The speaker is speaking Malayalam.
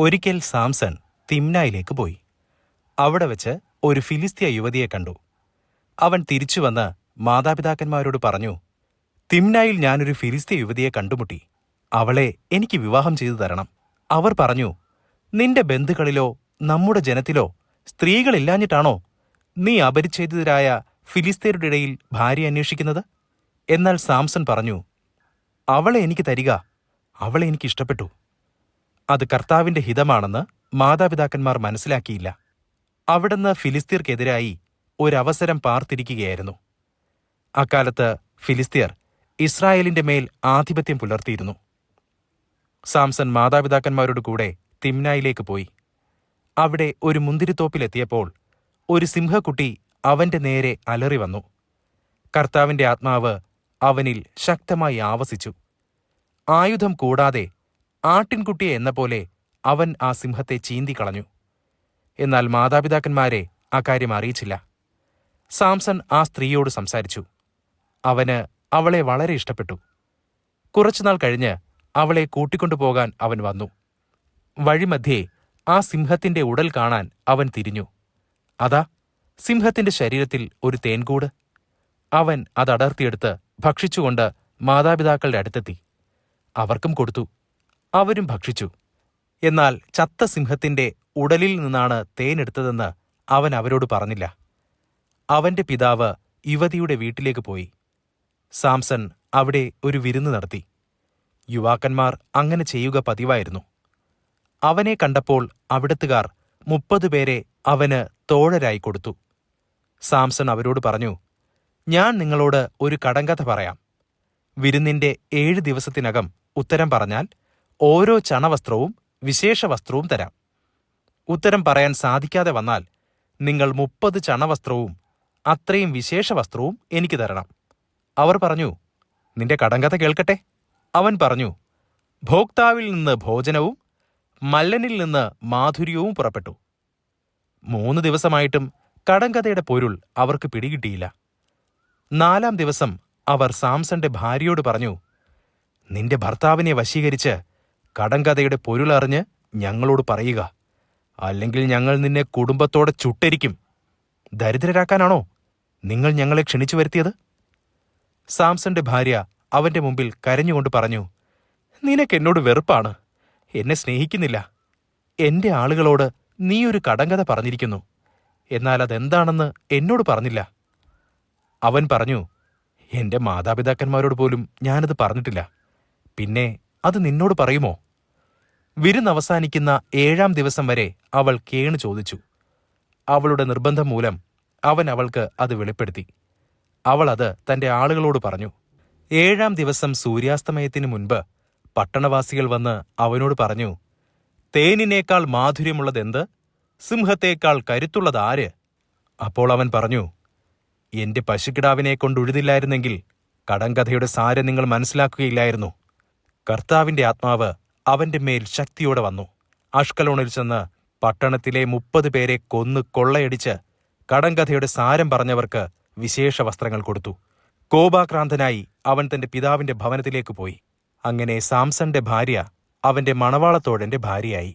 ഒരിക്കൽ സാംസൺ തിംനായിലേക്ക് പോയി. അവിടെ വെച്ച് ഒരു ഫിലിസ്തീയ യുവതിയെ കണ്ടു. അവൻ തിരിച്ചു വന്ന് മാതാപിതാക്കന്മാരോട് പറഞ്ഞു തിംനായിൽ ഞാനൊരു ഫിലിസ്തീയ യുവതിയെ കണ്ടുമുട്ടി. അവളെ എനിക്ക് വിവാഹം ചെയ്തു തരണം. അവർ പറഞ്ഞു നിന്റെ ബന്ധുക്കളിലോ നമ്മുടെ ജനത്തിലോ സ്ത്രീകളില്ലാഞ്ഞിട്ടാണോ നീ അപരിച്ഛേദിതരായ ഫിലിസ്തീയരുടെ ഇടയിൽ ഭാര്യ അന്വേഷിക്കുന്നത്? എന്നാൽ സാംസൺ പറഞ്ഞു അവളെ എനിക്ക് തരിക. അവളെ എനിക്ക് ഇഷ്ടപ്പെട്ടു. അത് കർത്താവിന്റെ ഹിതമാണെന്ന് മാതാപിതാക്കന്മാർ മനസ്സിലാക്കിയില്ല. അവിടുന്ന് ഫിലിസ്തീർക്കെതിരായി ഒരവസരം പാർത്തിരിക്കുകയായിരുന്നു. അക്കാലത്ത് ഫിലിസ്തീർ ഇസ്രായേലിന്റെ മേൽ ആധിപത്യം പുലർത്തിയിരുന്നു. സാംസൺ മാതാപിതാക്കന്മാരോട് കൂടെ തിമ്നായിലേക്ക് പോയി. അവിടെ ഒരു മുന്തിരിത്തോപ്പിലെത്തിയപ്പോൾ ഒരു സിംഹക്കുട്ടി അവന്റെ നേരെ അലറി വന്നു. കർത്താവിന്റെ ആത്മാവ് അവനിൽ ശക്തമായി ആവസിച്ചു. ആയുധം കൂടാതെ ആട്ടിൻകുട്ടിയെ എന്ന പോലെ അവൻ ആ സിംഹത്തെ ചീന്തിക്കളഞ്ഞു. എന്നാൽ മാതാപിതാക്കന്മാരെ അക്കാര്യം അറിയിച്ചില്ല. സാംസൺ ആ സ്ത്രീയോട് സംസാരിച്ചു. അവന് അവളെ വളരെ ഇഷ്ടപ്പെട്ടു. കുറച്ചുനാൾ കഴിഞ്ഞ് അവളെ കൂട്ടിക്കൊണ്ടുപോകാൻ അവൻ വന്നു. വഴിമധ്യേ ആ സിംഹത്തിന്റെ ഉടൽ കാണാൻ അവൻ തിരിഞ്ഞു. അതാ സിംഹത്തിന്റെ ശരീരത്തിൽ ഒരു തേൻകൂട്. അവൻ അതടർത്തിയെടുത്ത് ഭക്ഷിച്ചുകൊണ്ട് മാതാപിതാക്കളുടെ അടുത്തെത്തി. അവർക്കും കൊടുത്തു. അവരും ഭക്ഷിച്ചു. എന്നാൽ ചത്ത സിംഹത്തിന്റെ ഉടലിൽ നിന്നാണ് തേനെടുത്തതെന്ന് അവൻ അവരോട് പറഞ്ഞില്ല. അവന്റെ പിതാവ് യുവതിയുടെ വീട്ടിലേക്ക് പോയി. സാംസൺ അവിടെ ഒരു വിരുന്ന് നടത്തി. യുവാക്കന്മാർ അങ്ങനെ ചെയ്യുക പതിവായിരുന്നു. അവനെ കണ്ടപ്പോൾ അവിടത്തുകാർ മുപ്പത് പേരെ അവന് തോഴരായി കൊടുത്തു. സാംസൺ അവരോട് പറഞ്ഞു ഞാൻ നിങ്ങളോട് ഒരു കടങ്കഥ പറയാം. വിരുന്നിന്റെ ഏഴ് ദിവസത്തിനകം ഉത്തരം പറഞ്ഞാൽ ഓരോ ചണവസ്ത്രവും വിശേഷ വസ്ത്രവും തരാം. ഉത്തരം പറയാൻ സാധിക്കാതെ വന്നാൽ നിങ്ങൾ മുപ്പത് ചണവസ്ത്രവും അത്രയും വിശേഷ വസ്ത്രവും എനിക്ക് തരണം. അവർ പറഞ്ഞു നിന്റെ കടങ്കഥ കേൾക്കട്ടെ. അവൻ പറഞ്ഞു ഭോക്താവിൽ നിന്ന് ഭോജനവും മല്ലനിൽ നിന്ന് മാധുര്യവും പുറപ്പെട്ടു. മൂന്ന് ദിവസമായിട്ടും കടങ്കഥയുടെ പൊരുൾ അവർക്ക് പിടികിട്ടിയില്ല. നാലാം ദിവസം അവർ സാംസന്റെ ഭാര്യയോട് പറഞ്ഞു നിന്റെ ഭർത്താവിനെ വശീകരിച്ച് കടങ്കഥയുടെ പൊരുളറിഞ്ഞ് ഞങ്ങളോട് പറയുക. അല്ലെങ്കിൽ ഞങ്ങൾ നിന്നെ കുടുംബത്തോടെ ചുട്ടരിക്കും. ദരിദ്രരാക്കാനാണോ നിങ്ങൾ ഞങ്ങളെ ക്ഷണിച്ചു വരുത്തിയത്? സാംസന്റെ ഭാര്യ അവന്റെ മുമ്പിൽ കരഞ്ഞുകൊണ്ട് പറഞ്ഞു നിനക്കെന്നോട് വെറുപ്പാണ്. എന്നെ സ്നേഹിക്കുന്നില്ല. എന്റെ ആളുകളോട് നീ ഒരു കടങ്കഥ പറഞ്ഞിരിക്കുന്നു. എന്നാൽ അതെന്താണെന്ന് എന്നോട് പറഞ്ഞില്ല. അവൻ പറഞ്ഞു എന്റെ മാതാപിതാക്കന്മാരോട് പോലും ഞാനത് പറഞ്ഞിട്ടില്ല. പിന്നെ അത് നിന്നോട് പറയുമോ? വിരുന്ന് അവസാനിക്കുന്ന ഏഴാം ദിവസം വരെ അവൾ കേണു ചോദിച്ചു. അവളുടെ നിർബന്ധം മൂലം അവൻ അവൾക്ക് അത് വെളിപ്പെടുത്തി. അവൾ അത് തന്റെ ആളുകളോട് പറഞ്ഞു. ഏഴാം ദിവസം സൂര്യാസ്തമയത്തിന് മുൻപ് പട്ടണവാസികൾ വന്ന് അവനോട് പറഞ്ഞു തേനിനേക്കാൾ മാധുര്യമുള്ളതെന്ത്? സിംഹത്തേക്കാൾ കരുത്തുള്ളതാര്? അപ്പോൾ അവൻ പറഞ്ഞു എന്റെ പശുക്കിടാവിനെ കൊണ്ടുഴുതില്ലായിരുന്നെങ്കിൽ കടങ്കഥയുടെ സാരം നിങ്ങൾ മനസ്സിലാക്കുകയില്ലായിരുന്നു. കർത്താവിന്റെ ആത്മാവ് അവന്റെ മേൽ ശക്തിയോടെ വന്നു. അഷ്കലോണിൽ ചെന്ന് പട്ടണത്തിലെ മുപ്പത് പേരെ കൊന്ന് കൊള്ളയടിച്ച് കടങ്കഥയുടെ സാരം പറഞ്ഞവർക്ക് വിശേഷ വസ്ത്രങ്ങൾ കൊടുത്തു. കോപാക്രാന്തനായി അവൻ തന്റെ പിതാവിന്റെ ഭവനത്തിലേക്ക് പോയി. അങ്ങനെ സാംസന്റെ ഭാര്യ അവന്റെ മണവാളത്തോഴന്റെ ഭാര്യയായി.